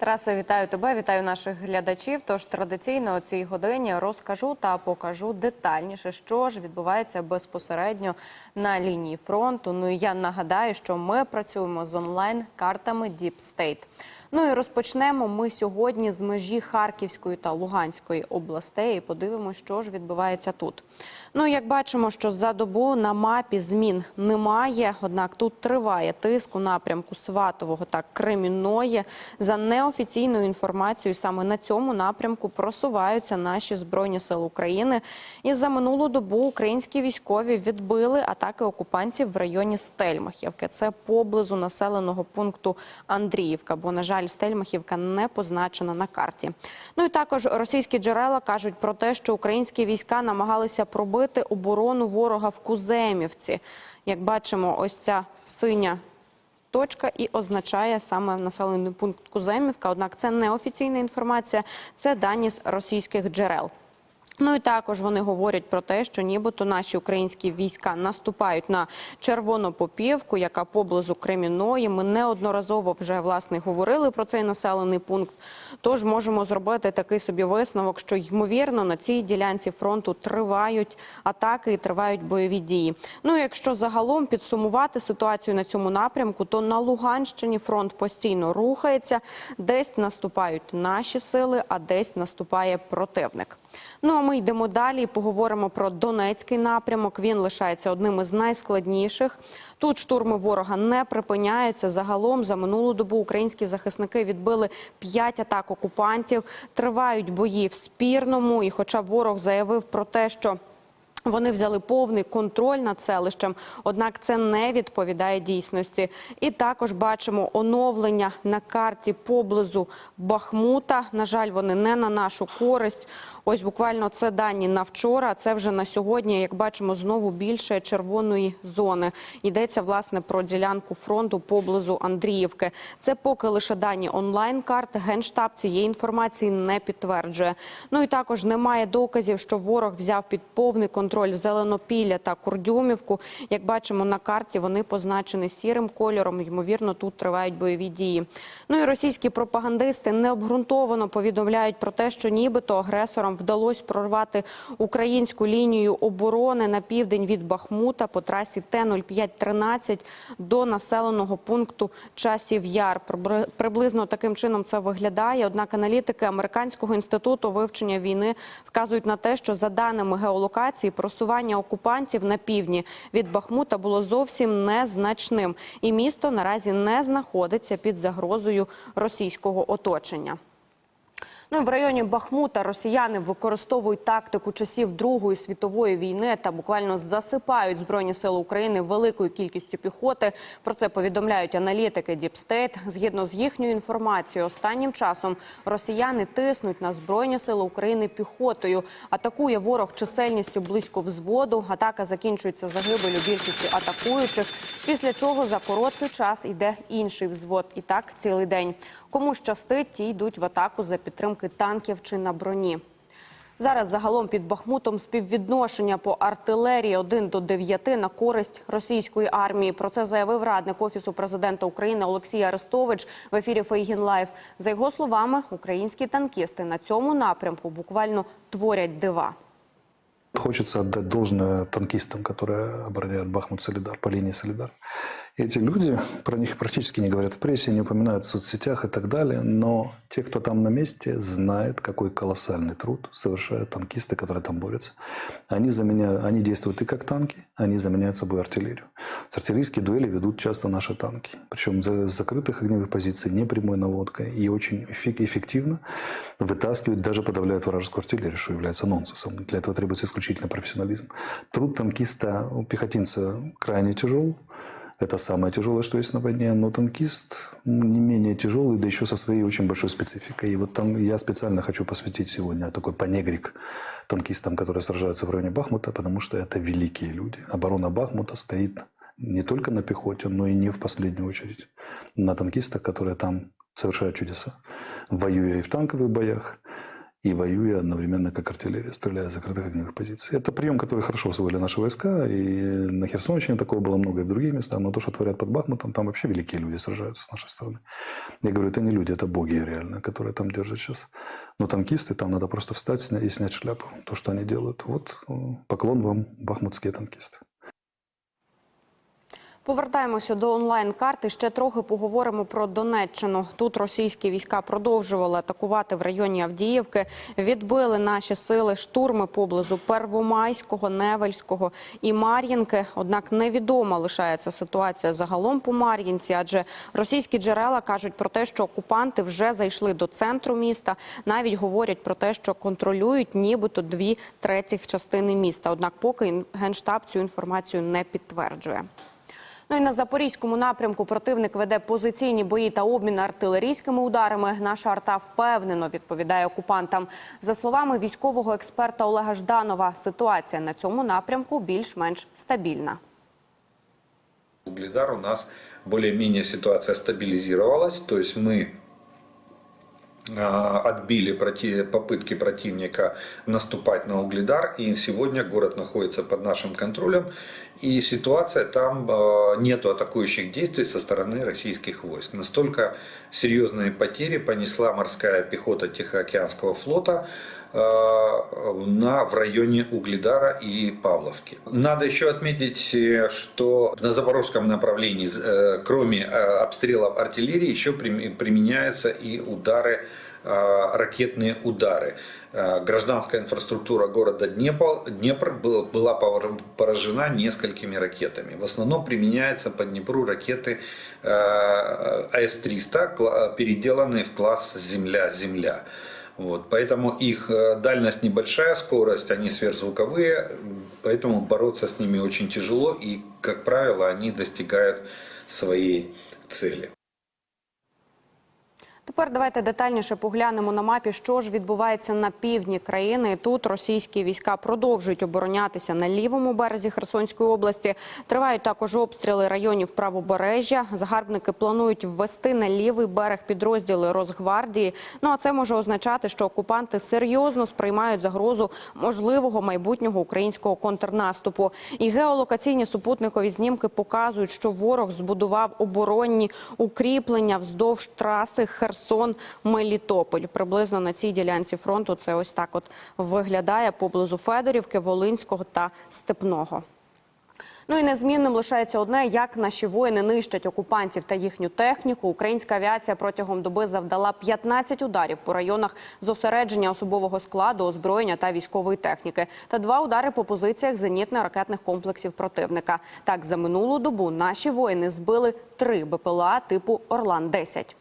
Тарасе, вітаю тебе, вітаю наших глядачів. Тож традиційно о цій годині розкажу та покажу детальніше, що ж відбувається безпосередньо на лінії фронту. Ну і я нагадаю, що ми працюємо з онлайн-картами Deep State. Ну і розпочнемо ми сьогодні з межі Харківської та Луганської областей. І подивимося, що ж відбувається тут. Ну, як бачимо, що за добу на мапі змін немає. Однак тут триває тиск у напрямку Сватового та Кремінної. За неофіційною інформацією, саме на цьому напрямку просуваються наші збройні сили України. І за минулу добу українські військові відбили атаки окупантів в районі Стельмахівки. Це поблизу населеного пункту Андріївка. Бо, на жаль, Стельмахівка не позначена на карті. Ну і також російські джерела кажуть про те, що українські війська намагалися пробити оборону ворога в Куземівці. Як бачимо, ось ця синя точка і означає саме населений пункт Куземівка. Однак це не офіційна інформація, це дані з російських джерел. Ну і також вони говорять про те, що нібито наші українські війська наступають на червону попівку, яка поблизу Креміної. Ми неодноразово вже власне говорили про цей населений пункт. Тож можемо зробити такий собі висновок, що ймовірно на цій ділянці фронту тривають атаки і тривають бойові дії. Ну і якщо загалом підсумувати ситуацію на цьому напрямку, то на Луганщині фронт постійно рухається, десь наступають наші сили, а десь наступає противник. Ну а ми йдемо далі. і Поговоримо про Донецький напрямок. Він лишається одним із найскладніших. Тут штурми ворога не припиняються. Загалом за минулу добу українські захисники відбили п'ять атак окупантів. Тривають бої в спірному. І, хоча ворог заявив про те, що вони взяли повний контроль над селищем, однак це не відповідає дійсності. І також бачимо оновлення на карті поблизу Бахмута. На жаль, вони не на нашу користь. Ось буквально це дані на вчора. Це вже на сьогодні. Як бачимо, знову більше червоної зони. Йдеться власне про ділянку фронту поблизу Андріївки. Це поки лише дані онлайн карти. Генштаб цієї інформації не підтверджує. Ну і також немає доказів, що ворог взяв під повний контроль Зеленопілля та Курдюмівку. Як бачимо на карті, вони позначені сірим кольором. Ймовірно, тут тривають бойові дії. Ну і російські пропагандисти необґрунтовано повідомляють про те, що нібито агресорам вдалося прорвати українську лінію оборони на південь від Бахмута по трасі Т-0513 до населеного пункту Часів Яр. Приблизно таким чином це виглядає. Однак аналітики Американського інституту вивчення війни вказують на те, що за даними геолокації просування окупантів на півдні від Бахмута було зовсім незначним, і місто наразі не знаходиться під загрозою російського оточення. Ну в районі Бахмута росіяни використовують тактику часів Другої світової війни та буквально засипають збройні сили України великою кількістю піхоти. Про це повідомляють аналітики Діпстейт. Згідно з їхньою інформацією, останнім часом росіяни тиснуть на збройні сили України піхотою. Атакує ворог чисельністю близько взводу. Атака закінчується загибелю більшості атакуючих. Після чого за короткий час йде інший взвод. І так цілий день. Кому щастить, ті йдуть в атаку за підтримки танків чи на броні. Зараз загалом під Бахмутом співвідношення по артилерії 1 до 9 на користь російської армії. Про це заявив радник офісу президента України Олексій Арестович в ефірі Фейгін Лайв. За його словами, українські танкісти на цьому напрямку буквально творять дива. Хочется отдать должное танкистам, которые обороняют Бахмут Солидар, по линии Солидар. Эти люди, про них практически не говорят в прессе, не упоминают в соцсетях и так далее, но те, кто там на месте, знают, какой колоссальный труд совершают танкисты, которые там борются. Они, заменяют, они действуют и как танки, они заменяют собой артиллерию. С артиллерийские дуэли ведут часто наши танки. Причем за закрытых огневых позиций, не прямой наводкой. И очень эффек- эффективно вытаскивают, даже подавляют вражескую артиллерию, что является нонсенсом. Для этого требуется исключительно профессионализм. Труд танкиста, пехотинца крайне тяжел. Это самое тяжелое, что есть на войне. Но танкист не менее тяжелый, да еще со своей очень большой спецификой. И вот там я специально хочу посвятить сегодня такой панегрик танкистам, которые сражаются в районе Бахмута, потому что это великие люди. Оборона Бахмута стоит не только на пехоте, но и не в последнюю очередь на танкистах, которые там совершают чудеса, воюя и в танковых боях, и воюя одновременно как артиллерия, стреляя с закрытых огневых позиций. Это прием, который хорошо освоили наши войска, и на Херсонщине такого было много и в других местах, но то, что творят под Бахмутом, там вообще великие люди сражаются с нашей стороны. Я говорю, это не люди, это боги реально, которые там держат сейчас. Но танкисты, там надо просто встать и снять шляпу, то, что они делают. Вот э, поклон вам, бахмутские танкисты. Повертаємося до онлайн-карти. Ще трохи поговоримо про Донеччину. Тут російські війська продовжували атакувати в районі Авдіївки. Відбили наші сили штурми поблизу Первомайського, Невельського і Мар'їнки. Однак невідома лишається ситуація загалом по Мар'їнці, адже російські джерела кажуть про те, що окупанти вже зайшли до центру міста. Навіть говорять про те, що контролюють нібито дві третіх частини міста. Однак, поки генштаб цю інформацію не підтверджує. Ну і на запорізькому напрямку противник веде позиційні бої та обмін артилерійськими ударами. Наша арта впевнено відповідає окупантам. За словами військового експерта Олега Жданова, ситуація на цьому напрямку більш-менш стабільна. Угледар у нас більш-менш ситуація стабилизировалась, тобто а, отбили проти- попытки противника наступать на Угледар, и сегодня город находится под нашим контролем, и ситуация там а, нету атакующих действий со стороны российских войск. Настолько серьезные потери понесла морская пехота Тихоокеанского флота, на, в районе Угледара и Павловки. Надо еще отметить, э, что на запорожском направлении, э, кроме э, обстрелов артиллерии, еще прим- применяются и удары, э, ракетные удары. Э, Гражданская инфраструктура города Днепр, Днепр был- была поражена несколькими ракетами. В основном применяются по Днепру ракеты э, АС-300, кла- переделанные в класс «Земля-Земля». Вот, поэтому их э, дальность небольшая, скорость, они сверхзвуковые, поэтому бороться с ними очень тяжело и, как правило, они достигают своей цели. Тепер давайте детальніше поглянемо на мапі, що ж відбувається на півдні країни. Тут російські війська продовжують оборонятися на лівому березі Херсонської області. Тривають також обстріли районів правобережжя. Загарбники планують ввести на лівий берег підрозділи Росгвардії. Ну а це може означати, що окупанти серйозно сприймають загрозу можливого майбутнього українського контрнаступу. І геолокаційні супутникові знімки показують, що ворог збудував оборонні укріплення вздовж траси Херсон-Мелітополь. Приблизно на цій ділянці фронту це ось так от виглядає поблизу Федорівки, Волинського та Степного. Ну і незмінним лишається одне: як наші воїни нищать окупантів та їхню техніку. Українська авіація протягом доби завдала 15 ударів по районах зосередження особового складу, озброєння та військової техніки, та два удари по позиціях зенітно-ракетних комплексів противника. Так за минулу добу наші воїни збили три БПЛА типу Орлан 10